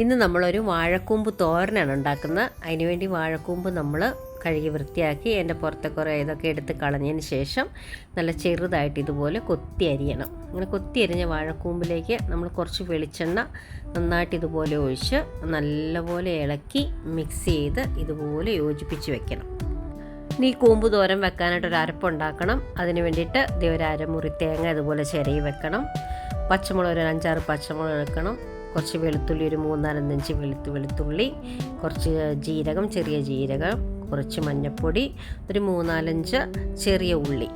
ഇന്ന് നമ്മളൊരു വാഴക്കൂമ്പ് തോരനാണ് ഉണ്ടാക്കുന്നത്. അതിനുവേണ്ടി വാഴക്കൂമ്പ് നമ്മൾ കഴുകി വൃത്തിയാക്കി അതിന്റെ പുറത്തെ കുറേ ഇതൊക്കെ എടുത്ത് കളഞ്ഞതിന് ശേഷം നല്ല ചെറുതായിട്ട് ഇതുപോലെ കൊത്തി അരിയണം. അങ്ങനെ കൊത്തി അരിഞ്ഞ വാഴക്കൂമ്പിലേക്ക് നമ്മൾ കുറച്ച് വെളിച്ചെണ്ണ നന്നായിട്ട് ഇതുപോലെ ഒഴിച്ച് നല്ലപോലെ ഇളക്കി മിക്സ് ചെയ്ത് ഇതുപോലെ യോജിപ്പിച്ച് വെക്കണം. ഇനി കൂമ്പ് തോരം വെക്കാനായിട്ട് ഒരു അരപ്പുണ്ടാക്കണം അതിന് വേണ്ടിയിട്ട് ദേ ഒരു അരമുറി തേങ്ങ ഇതുപോലെ ചിരയി വെക്കണം. പച്ചമുളക് ഒരു അഞ്ചാറ് പച്ചമുളക് എടുക്കണം. കുറച്ച് വെളുത്തുള്ളി ഒരു മൂന്നാലഞ്ച് വെളുത്തു വെളുത്തുള്ളി കുറച്ച് ജീരകം ചെറിയ ജീരകം കുറച്ച് മഞ്ഞൾപ്പൊടി ഒരു മൂന്നാലഞ്ച് ചെറിയ ഉള്ളി.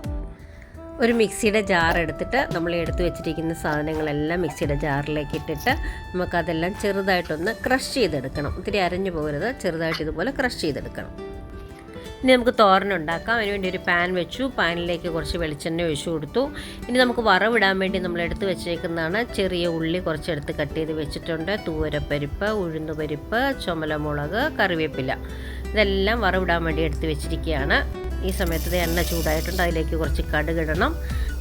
ഒരു മിക്സിയുടെ ജാർ എടുത്തിട്ട് നമ്മൾ എടുത്തു വെച്ചിരിക്കുന്ന സാധനങ്ങളെല്ലാം മിക്സിയുടെ ജാറിലേക്ക് ഇട്ടിട്ട് നമുക്കതെല്ലാം ചെറുതായിട്ടൊന്ന് ക്രഷ് ചെയ്തെടുക്കണം. ഒത്തിരി അരഞ്ഞു പോകരുത് ചെറുതായിട്ട് ഇതുപോലെ ക്രഷ് ചെയ്തെടുക്കണം. ഇനി നമുക്ക് തോരൻ ഉണ്ടാക്കാം. അതിനുവേണ്ടി ഒരു പാൻ വെച്ചു. പാനിലേക്ക് കുറച്ച് വെളിച്ചെണ്ണ ഒഴിച്ചു കൊടുത്തു. ഇനി നമുക്ക് വറവിടാൻ വേണ്ടി നമ്മൾ എടുത്ത് വെച്ചേക്കുന്നതാണ്. ചെറിയ ഉള്ളി കുറച്ചെടുത്ത് കട്ട് ചെയ്ത് വെച്ചിട്ടുണ്ട്. തൂവരപ്പരിപ്പ് ഉഴുന്നുപരിപ്പ് ചുമലമുളക് കറിവേപ്പില. ഇതെല്ലാം വറവിടാൻ വേണ്ടി എടുത്ത് വെച്ചിരിക്കുകയാണ്. ഈ സമയത്ത് എണ്ണ ചൂടായിട്ടുണ്ട്. അതിലേക്ക് കുറച്ച് കടുകിടണം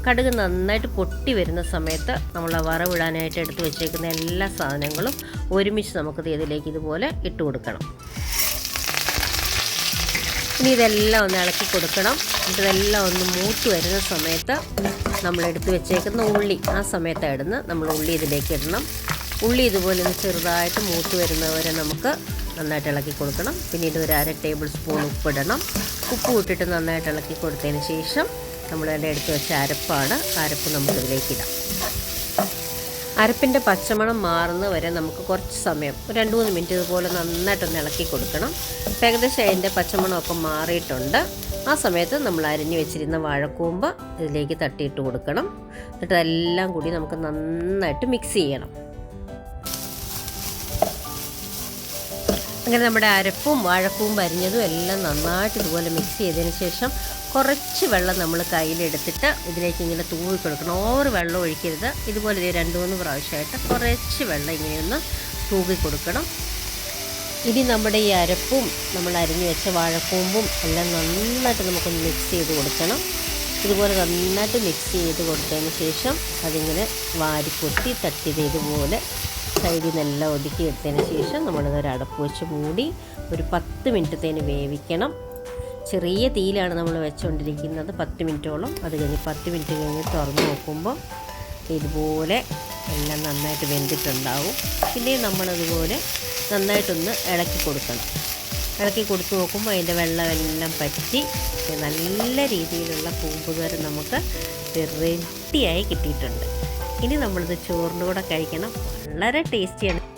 കടുക് നന്നായിട്ട് പൊട്ടി വരുന്ന സമയത്ത് നമ്മൾ വറവിടാനായിട്ട് എടുത്ത് വെച്ചേക്കുന്ന എല്ലാ സാധനങ്ങളും ഒരുമിച്ച് നമുക്ക് ഇതിലേക്ക് ഇതുപോലെ ഇട്ട് കൊടുക്കണം. ഇനി ഇതെല്ലാം ഒന്ന് ഇളക്കി കൊടുക്കണം. ഇതെല്ലാം ഒന്ന് മൂത്ത് വരുന്ന സമയത്ത് നമ്മൾ എടുത്ത് വെച്ചേക്കുന്ന ഉള്ളി. ആ സമയത്ത് ഇടുന്ന് നമ്മൾ ഉള്ളി ഇതിലേക്ക് ഇടണം. ഉള്ളി ഇതുപോലെ ഒന്ന് ചെറുതായിട്ട് മൂത്ത് വരുന്നവരെ നമുക്ക് നന്നായിട്ട് ഇളക്കി കൊടുക്കണം. പിന്നീട് ഒരു അര ടേബിൾ സ്പൂൺ ഉപ്പിടണം ഉപ്പ് ഇട്ടിട്ട് നന്നായിട്ട് ഇളക്കി കൊടുത്തതിന് ശേഷം നമ്മൾ അതിന്റെ എടുത്ത് വെച്ച അരപ്പാണ്. അരപ്പ് നമുക്കിതിലേക്ക് ഇടാം. അരപ്പിന്റെ പച്ചമണം മാറുന്ന വരെ നമുക്ക് കുറച്ച് സമയം രണ്ട് മൂന്ന് മിനിറ്റ് ഇതുപോലെ നന്നായിട്ടൊന്ന് ഇളക്കി കൊടുക്കണം. അപ്പം ഏകദേശം അതിന്റെ പച്ചമണമൊക്കെ മാറിയിട്ടുണ്ട്. ആ സമയത്ത് നമ്മൾ അരിഞ്ഞു വെച്ചിരുന്ന വാഴക്കൂമ്പ് ഇതിലേക്ക് തട്ടിയിട്ട് കൊടുക്കണം. എന്നിട്ട് എല്ലാം കൂടി നമുക്ക് നന്നായിട്ട് മിക്സ് ചെയ്യണം. അങ്ങനെ നമ്മുടെ അരപ്പും വാഴപ്പൂവും അരിഞ്ഞതും എല്ലാം നന്നായിട്ട് ഇതുപോലെ മിക്സ് ചെയ്തതിന് ശേഷം കുറച്ച് വെള്ളം നമ്മൾ കയ്യിലെടുത്തിട്ട് ഇതിലേക്ക് ഇങ്ങനെ തൂവി കൊടുക്കണം. ഓവർ വെള്ളം ഒഴിക്കരുത്. ഇതുപോലെ ഇത് രണ്ട് മൂന്ന് പ്രാവശ്യമായിട്ട് കുറച്ച് വെള്ളം ഇങ്ങനെയൊന്ന് തൂവി കൊടുക്കണം. ഇനി നമ്മുടെ ഈ അരപ്പും നമ്മൾ അരിഞ്ഞു വെച്ച വാഴക്കൂമ്പും എല്ലാം നന്നായിട്ട് നമുക്കൊന്ന് മിക്സ് ചെയ്ത് കൊടുക്കണം. ഇതുപോലെ നന്നായിട്ട് മിക്സ് ചെയ്ത് കൊടുത്തതിന് ശേഷം അതിങ്ങനെ വാരിപ്പൊത്തി തട്ടിയത് ഇതുപോലെ സൈഡിൽ നിന്നെല്ലാം ഒതുക്കി എടുത്തതിന് ശേഷം നമ്മളിതൊരു അടപ്പ് വെച്ച് മൂടി ഒരു പത്ത് മിനിറ്റത്തേന് വേവിക്കണം. ചെറിയ തീയിലാണ് നമ്മൾ വെച്ചുകൊണ്ടിരിക്കുന്നത് പത്ത് മിനിറ്റോളം. അത് കഴിഞ്ഞ് പത്ത് മിനിറ്റ് കഴിഞ്ഞ് തുറന്ന് നോക്കുമ്പോൾ ഇതുപോലെ എല്ലാം നന്നായിട്ട് വെന്തിട്ടുണ്ടാവും. പിന്നെ നമ്മളതുപോലെ നന്നായിട്ടൊന്ന് ഇളക്കി കൊടുക്കണം. ഇളക്കി കൊടുത്ത് നോക്കുമ്പോൾ അതിന്റെ വെള്ളമെല്ലാം പറ്റി നല്ല രീതിയിലുള്ള കൂമ്പുകാരം നമുക്ക് റെഡിയായി കിട്ടിയിട്ടുണ്ട്. ഇനി നമ്മളിത് ചോറിന്റെ കൂടെ കഴിക്കണം. വളരെ ടേസ്റ്റിയാണ്.